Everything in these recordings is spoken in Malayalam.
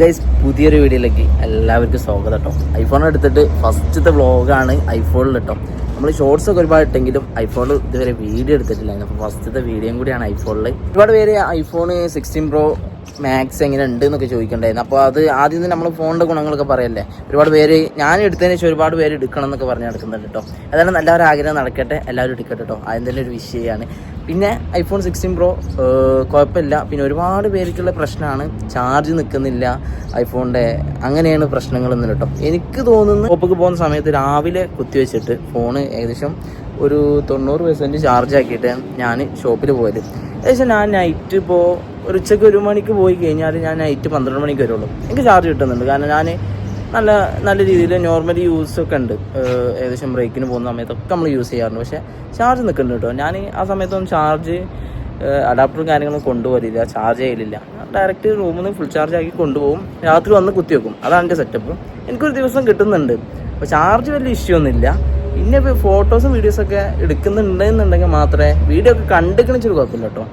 ഗൈസ് പുതിയൊരു വീഡിയോയിലേക്ക് എല്ലാവർക്കും സ്വാഗതം കേട്ടോ ഐഫോൺ എടുത്തിട്ട് ഫസ്റ്റത്തെ വ്ളോഗാണ് ഐഫോണിൽ കേട്ടോ നമ്മൾ ഷോർട്സ് ഒക്കെ ഒരുപാട് ഇട്ടെങ്കിലും ഐഫോണിൽ ഇതുവരെ വീഡിയോ എടുത്തിട്ടില്ല. അപ്പോൾ ഫസ്റ്റത്തെ വീഡിയോയും കൂടിയാണ് ഐഫോണിൽ ഒരുപാട് പേര് ഐഫോൺ സിക്സ്റ്റീൻ പ്രോ മാക്സ് എങ്ങനെ ഉണ്ട് എന്നൊക്കെ ചോദിക്കണ്ടായിരുന്നു. അപ്പോൾ അത് ആദ്യം തന്നെ നമ്മൾ ഫോണിന്റെ ഗുണങ്ങളൊക്കെ പറയല്ലേ? ഒരുപാട് പേര് ഞാൻ എടുത്തതിന് ശേഷം ഒരുപാട് പേര് എടുക്കണം എന്നൊക്കെ പറഞ്ഞ് നടക്കുന്നുണ്ട് കേട്ടോ അതാണ് എല്ലാവരും ആഗ്രഹം നടക്കട്ടെ എല്ലാവരും എടുക്കട്ടെ കേട്ടോ അതിന്റെ തന്നെ ഒരു വിഷയമാണ് പിന്നെ ഐഫോൺ സിക്സ്റ്റീൻ പ്രോ കുഴപ്പമില്ല. പിന്നെ ഒരുപാട് പേർക്കുള്ള പ്രശ്നമാണ്. ചാർജ് നിൽക്കുന്നില്ല ഐഫോണിന്റെ അങ്ങനെയാണ് പ്രശ്നങ്ങൾ എന്ന് കേട്ടോ എനിക്ക് തോന്നുന്നു ഒപ്പക്ക് പോകുന്ന സമയത്ത് രാവിലെ കുത്തിവെച്ചിട്ട് ഫോണ് ഏകദേശം ഒരു തൊണ്ണൂറ് പെർസെന്റ് ചാർജ് ആക്കിയിട്ട് ഞാൻ ഷോപ്പിൽ പോയത്. ഏകദേശം ഞാൻ നൈറ്റ് ഇപ്പോൾ ഒരു ഉച്ചയ്ക്ക് ഒരു മണിക്ക് പോയി കഴിഞ്ഞാൽ ഞാൻ നൈറ്റ് പന്ത്രണ്ട് മണിക്ക് വരുള്ളൂ. എനിക്ക് ചാർജ് കിട്ടുന്നുണ്ട്. കാരണം ഞാൻ നല്ല നല്ല രീതിയിൽ നോർമലി യൂസ് ഒക്കെ ഉണ്ട്. ഏകദേശം ബ്രേക്കിന് പോകുന്ന സമയത്തൊക്കെ നമ്മൾ യൂസ് ചെയ്യാറുണ്ട്. പക്ഷേ ചാർജ് നിൽക്കുന്നുണ്ട് കേട്ടോ. ഞാൻ ആ സമയത്തൊന്നും ചാർജ് അഡാപ്റ്ററും കാര്യങ്ങളും കൊണ്ടുപോകില്ല ചാർജ് ചെയ്യലില്ല. ഡയറക്റ്റ് റൂമിൽ നിന്ന് ഫുൾ ചാർജ് ആക്കി കൊണ്ടുപോകും. രാത്രി വന്ന് കുത്തി വെക്കും അതാണ് എന്റെ സെറ്റപ്പ് എനിക്കൊരു ദിവസം കിട്ടുന്നുണ്ട്. അപ്പോൾ ചാർജ് വലിയ ഇഷ്യൂ ഒന്നുമില്ല. പിന്നെ ഫോട്ടോസും വീഡിയോസൊക്കെ എടുക്കുന്നുണ്ടെന്നുണ്ടെങ്കിൽ മാത്രമേ വീഡിയോ ഒക്കെ കണ്ടിക്കണിച്ചൊരു കുഴപ്പമില്ല കേട്ടോ.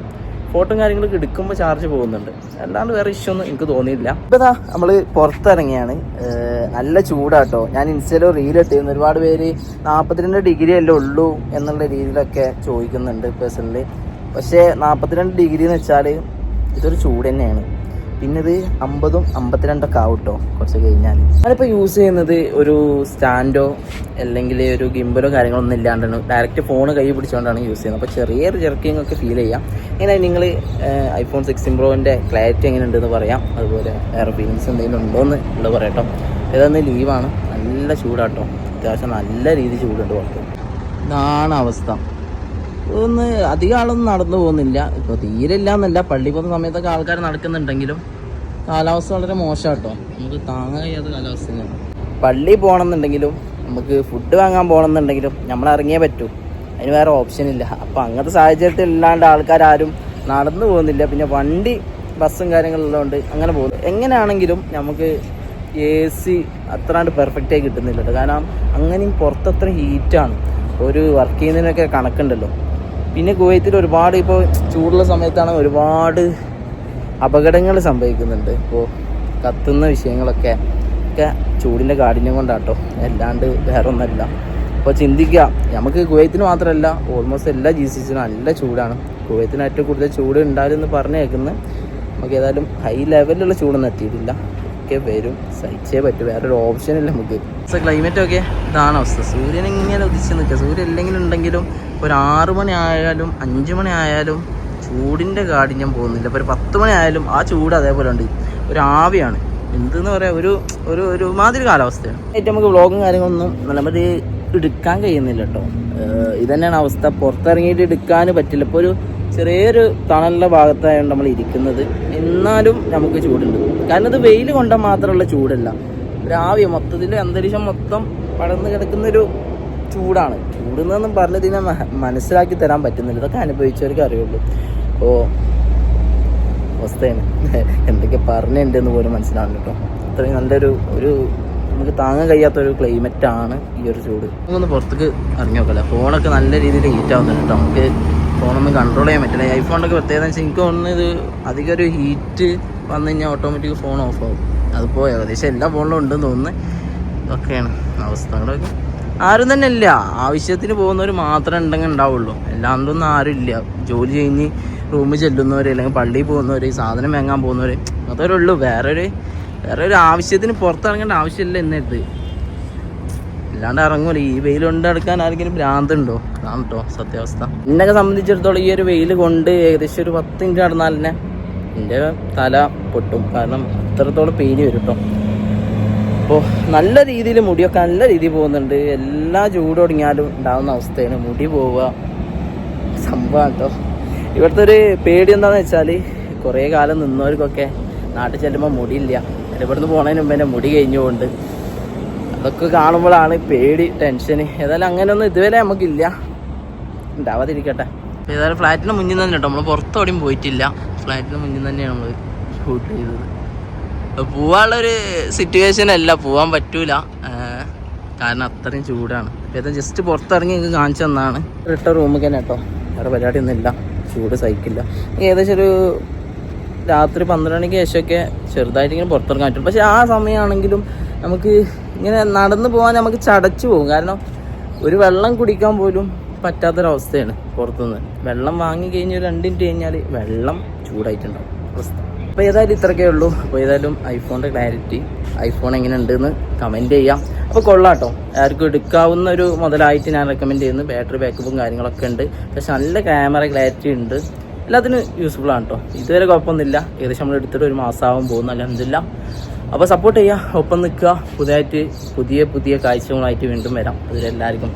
ഫോട്ടോയും കാര്യങ്ങളൊക്കെ എടുക്കുമ്പോൾ ചാർജ് പോകുന്നുണ്ട്. അല്ലാണ്ട് വേറെ ഇഷ്യൂ ഒന്നും എനിക്ക് തോന്നിയില്ല. ഇപ്പോൾ നമ്മൾ പുറത്തിറങ്ങിയാണ്. നല്ല ചൂടാട്ടോ. ഞാൻ ഇൻസ്റ്റയിലോ റീൽ ഇട്ടിരുന്നു ഒരുപാട് പേര് നാൽപ്പത്തിരണ്ട് ഡിഗ്രി അല്ലേ ഉള്ളൂ എന്നുള്ള രീതിയിലൊക്കെ ചോദിക്കുന്നുണ്ട് പേഴ്സണലി പക്ഷേ നാൽപ്പത്തിരണ്ട് ഡിഗ്രി എന്ന് വെച്ചാൽ ഇതൊരു ചൂട് തന്നെയാണ്. പിന്നെ ഇത് അമ്പതും അമ്പത്തിരണ്ടൊക്കെ ആവും കേട്ടോ കുറച്ച് കഴിഞ്ഞാൽ ഞാനിപ്പോൾ യൂസ് ചെയ്യുന്നത് ഒരു സ്റ്റാൻഡോ അല്ലെങ്കിൽ ഒരു ഗിംബലോ കാര്യങ്ങളൊന്നും ഇല്ലാണ്ടാണ്. ഡയറക്റ്റ് ഫോൺ കൈ പിടിച്ചുകൊണ്ടാണ് യൂസ് ചെയ്യുന്നത്. അപ്പോൾ ചെറിയൊരു ജെർക്കിംഗ് ഒക്കെ ഫീൽ ചെയ്യാം. ഇങ്ങനെ നിങ്ങൾ ഐഫോൺ സിക്സ്റ്റീൻ പ്രോവിന്റെ ക്ലാരിറ്റി എങ്ങനെ ഉണ്ടെന്ന് പറയാം. അതുപോലെ വേറെ ഫീലിങ്സ് എന്തെങ്കിലും ഉണ്ടോ എന്ന് ഉള്ളത് പറയാം ഇതൊന്ന് ലീവാണ് നല്ല ചൂടാട്ടോ. അത്യാവശ്യം നല്ല രീതിയിൽ ചൂടുണ്ട് പുറത്ത്. ഇതാണ് അവസ്ഥ. ഒന്ന് അധികം ആളൊന്നും നടന്നു പോകുന്നില്ല. ഇപ്പോൾ തീരെ ഇല്ല എന്നല്ല പള്ളി പോകുന്ന സമയത്തൊക്കെ ആൾക്കാർ നടക്കുന്നുണ്ടെങ്കിലും കാലാവസ്ഥ വളരെ മോശം കേട്ടോ നമുക്ക് താങ്ങാൻ കഴിയാത്ത കാലാവസ്ഥ പള്ളി പോകണമെന്നുണ്ടെങ്കിലും നമുക്ക് ഫുഡ് വാങ്ങാൻ പോകണമെന്നുണ്ടെങ്കിലും നമ്മൾ ഇറങ്ങിയേ പറ്റൂ. അതിന് വേറെ ഓപ്ഷൻ ഇല്ല. അപ്പോൾ അങ്ങനത്തെ സാഹചര്യത്തിൽ ഇല്ലാണ്ട് ആൾക്കാരും നടന്നു പോകുന്നില്ല. പിന്നെ വണ്ടി ബസ്സും കാര്യങ്ങളുള്ളതുകൊണ്ട് അങ്ങനെ പോകുന്നു. എങ്ങനെയാണെങ്കിലും നമുക്ക് എ സി അത്രാണ്ട് പെർഫെക്റ്റായി കിട്ടുന്നില്ല കേട്ടോ. കാരണം അങ്ങനെയും പുറത്തത്ര ഹീറ്റാണ് ഒരു വർക്ക് ചെയ്യുന്നതിനൊക്കെ കണക്കുണ്ടല്ലോ. പിന്നെ കുവൈത്തിൽ ഒരുപാട് ഇപ്പോൾ ചൂടുള്ള സമയത്താണ് ഒരുപാട് അപകടങ്ങൾ സംഭവിക്കുന്നുണ്ട്. ഇപ്പോൾ കത്തുന്ന വിഷയങ്ങളൊക്കെ ഒക്കെ ചൂടിന്റെ കാഠിന്യം കൊണ്ടാട്ടോ. അല്ലാണ്ട് വേറെ ഒന്നല്ല അപ്പോൾ ചിന്തിക്കുക നമുക്ക് കുവൈത്തിന് മാത്രമല്ല ഓൾമോസ്റ്റ് എല്ലാ ജി സി സിനും നല്ല ചൂടാണ്. കുവൈത്തിന് ഏറ്റവും കൂടുതൽ ചൂട് ഉണ്ടാവില്ലെന്ന് പറഞ്ഞു കേൾക്കുന്നത് നമുക്ക് ഏതായാലും ഹൈ ലെവലിലുള്ള ചൂടൊന്നും എത്തിയിട്ടില്ല. ഒക്കെ വരും. സഹിച്ചേ പറ്റും. വേറൊരു ഓപ്ഷൻ ഇല്ല നമുക്ക്. ക്ലൈമറ്റ് ഒക്കെ ഇതാണ് അവസ്ഥ. സൂര്യൻ ഇങ്ങനെ ഉദിച്ച് നിൽക്കുക. സൂര്യൻ ഇല്ലെങ്കിലും ഉണ്ടെങ്കിലും ഒരു ആറു മണി ആയാലും അഞ്ചു മണി ആയാലും ചൂടിന്റെ കാഠിന്യം പോകുന്നില്ല. ഇപ്പോൾ ഒരു പത്ത് മണി ആയാലും ആ ചൂട് അതേപോലെ ഉണ്ട്. ഒരു ആവിയാണ്. എന്തെന്ന് പറയാ? ഒരു ഒരു ഒരു മാതിരി കാലാവസ്ഥയാണ്. ഏറ്റവും നമുക്ക് വ്ളോഗും കാര്യങ്ങളൊന്നും നല്ലമതി എടുക്കാൻ കഴിയുന്നില്ല കേട്ടോ. ഇതന്നെയാണ് തന്നെയാണ് അവസ്ഥ. പുറത്തിറങ്ങിയിട്ട് എടുക്കാൻ പറ്റില്ല. ഇപ്പോൾ ഒരു ചെറിയൊരു തണലുള്ള ഭാഗത്തായാണ് നമ്മൾ ഇരിക്കുന്നത്. എന്നാലും നമുക്ക് ചൂടുണ്ട്. കാരണം ഇത് വെയിൽ കൊണ്ട മാത്രമുള്ള ചൂടല്ല. രാവിലെ മൊത്തത്തിൽ അന്തരീക്ഷം മൊത്തം പടർന്നു കിടക്കുന്നൊരു ചൂടാണ്. ചൂടെന്നൊന്നും പറഞ്ഞതിനെ മനസ്സിലാക്കി തരാൻ പറ്റുന്നില്ല. ഇതൊക്കെ അനുഭവിച്ചവർക്ക് അറിയുള്ളൂ. അപ്പോൾ അവസ്ഥയാണ്. എന്തൊക്കെ പറഞ്ഞിട്ടുണ്ടെന്ന് പോലും മനസ്സിലാവുന്നു കേട്ടോ. അത്രയും നല്ലൊരു ഒരു നമുക്ക് താങ്ങാൻ കഴിയാത്തൊരു ക്ലൈമറ്റ് ആണ് ഈ ഒരു ചൂട്. നമുക്കൊന്ന് പുറത്തേക്ക് ഇറങ്ങി നോക്കല്ലേ. ഫോണൊക്കെ നല്ല രീതിയിൽ ഹീറ്റ് ആവുന്നുണ്ട് കേട്ടോ. നമുക്ക് ഫോണൊന്നും കൺട്രോൾ ചെയ്യാൻ പറ്റില്ല. ഐഫോണിന്റെ പ്രത്യേകത വെച്ചാൽ എനിക്ക് തോന്നുന്നത് ഇത് അധികം ഒരു ഹീറ്റ് വന്നു കഴിഞ്ഞാൽ ഓട്ടോമാറ്റിക് ഫോൺ ഓഫ് ആവും. അതിപ്പോൾ ഏകദേശം എല്ലാ ഫോണിലും ഉണ്ടെന്ന് തോന്നുന്നു. ഇതൊക്കെയാണ് അവസ്ഥകളൊക്കെ. ആരും തന്നെ ഇല്ല. ആവശ്യത്തിന് പോകുന്നവർ മാത്രമേ ഉണ്ടെങ്കിൽ ഉണ്ടാവുള്ളൂ. അല്ലാണ്ടൊന്നും ആരും ഇല്ല. ജോലി കഴിഞ്ഞ് റൂമിൽ ചെല്ലുന്നവർ അല്ലെങ്കിൽ പള്ളിയിൽ പോകുന്നവർ സാധനം വാങ്ങാൻ പോകുന്നവർ അതൊരുള്ളൂ വേറൊരു വേറൊരു ആവശ്യത്തിന് പുറത്തിറങ്ങേണ്ട ആവശ്യമില്ല എന്നിട്ട് ഇല്ലാണ്ട് ഇറങ്ങൂല. ഈ വെയിൽ കൊണ്ട് നടക്കാൻ ആരെങ്കിലും ഭ്രാന്തുണ്ടോ അതാണ് കേട്ടോ സത്യാവസ്ഥ. എന്നെയൊക്കെ സംബന്ധിച്ചിടത്തോളം ഈ ഒരു വെയിൽ കൊണ്ട് ഏകദേശം ഒരു പത്ത് മിനിറ്റ് നടന്നാൽ തന്നെ എന്റെ തല പൊട്ടും. കാരണം അത്രത്തോളം പെയിന് വരും കേട്ടോ അപ്പോൾ നല്ല രീതിയിൽ മുടിയൊക്കെ നല്ല രീതിയിൽ പോകുന്നുണ്ട്. എല്ലാ ചൂട് തുടങ്ങിയാലും ഉണ്ടാകുന്ന അവസ്ഥയാണ്. മുടി പോവുക. സംഭവം കേട്ടോ ഇവിടുത്തെ ഒരു പേടി എന്താണെന്ന് വെച്ചാൽ കുറേ കാലം നിന്നവർക്കൊക്കെ നാട്ടിൽ ചെല്ലുമ്പോൾ മുടിയില്ല. ഇവിടുന്ന് പോണതിന് മുമ്പ് എന്റെ മുടി കഴിഞ്ഞുകൊണ്ട് അതൊക്കെ കാണുമ്പോഴാണ് പേടി ടെൻഷന് ഏതായാലും അങ്ങനെയൊന്നും ഇതുവരെ നമുക്കില്ല. ഉണ്ടാവാതിരിക്കട്ടെ. ഏതായാലും ഫ്ലാറ്റിന് മുന്നിൽ തന്നെ കേട്ടോ. നമ്മൾ പുറത്തോടെയും പോയിട്ടില്ല. ഫ്ലാറ്റിന് മുന്നിൽ തന്നെയാണ് നമ്മൾ ഷൂട്ട് ചെയ്തത്. പോവാനുള്ളൊരു സിറ്റുവേഷൻ അല്ല. പോവാൻ പറ്റൂല. കാരണം അത്രയും ചൂടാണ്. ഏതാ ജസ്റ്റ് പുറത്തിറങ്ങി എനിക്ക് കാണിച്ചു തന്നാണ്. റിട്ട റൂമിൽ തന്നെ കേട്ടോ. വേറെ പരിപാടിയൊന്നും ഇല്ല. ചൂട് സഹിക്കില്ല. ഏകദേശം ഒരു രാത്രി പന്ത്രണ്ട് മണിക്ക് ശേഷമൊക്കെ ചെറുതായിട്ട് ഇങ്ങനെ പുറത്തിറങ്ങാൻ പറ്റും. പക്ഷെ ആ സമയമാണെങ്കിലും നമുക്ക് ഇങ്ങനെ നടന്നു പോകാൻ നമുക്ക് ചടച്ചു പോകും. കാരണം ഒരു വെള്ളം കുടിക്കാൻ പോലും പറ്റാത്തൊരവസ്ഥയാണ് പുറത്തുനിന്ന്. വെള്ളം വാങ്ങി കഴിഞ്ഞ് ഒരു രണ്ട് മിനിറ്റ് കഴിഞ്ഞാൽ വെള്ളം ചൂടായിട്ടുണ്ടാവും. അവസ്ഥ അപ്പോൾ ഏതായാലും ഇത്രയൊക്കെ ഉള്ളൂ. അപ്പോൾ ഏതായാലും ഐഫോണിന്റെ ക്ലാരിറ്റി ഐഫോൺ എങ്ങനെ ഉണ്ടെന്ന് കമന്റ് ചെയ്യാം. അപ്പോൾ കൊള്ളാട്ടോ. ആർക്കും എടുക്കാവുന്ന ഒരു മുതലായിട്ട് ഞാൻ റെക്കമെൻഡ് ചെയ്യുന്നു. ബാറ്ററി ബാക്കപ്പും കാര്യങ്ങളൊക്കെ ഉണ്ട്. പക്ഷെ നല്ല ക്യാമറ ക്ലാരിറ്റി ഉണ്ട്. എല്ലാത്തിനും യൂസ്ഫുൾ ആണ് കേട്ടോ ഇതുവരെ കുഴപ്പമൊന്നുമില്ല. ഏകദേശം നമ്മൾ എടുത്തിട്ട് ഒരു മാസമാകും പോകുന്നു. അലഹമില്ല അപ്പോൾ സപ്പോർട്ട് ചെയ്യുക ഒപ്പം നിൽക്കുക. പുതിയതായിട്ട് പുതിയ പുതിയ കാഴ്ചകളായിട്ട് വീണ്ടും വരാം. അതിലെല്ലാവർക്കും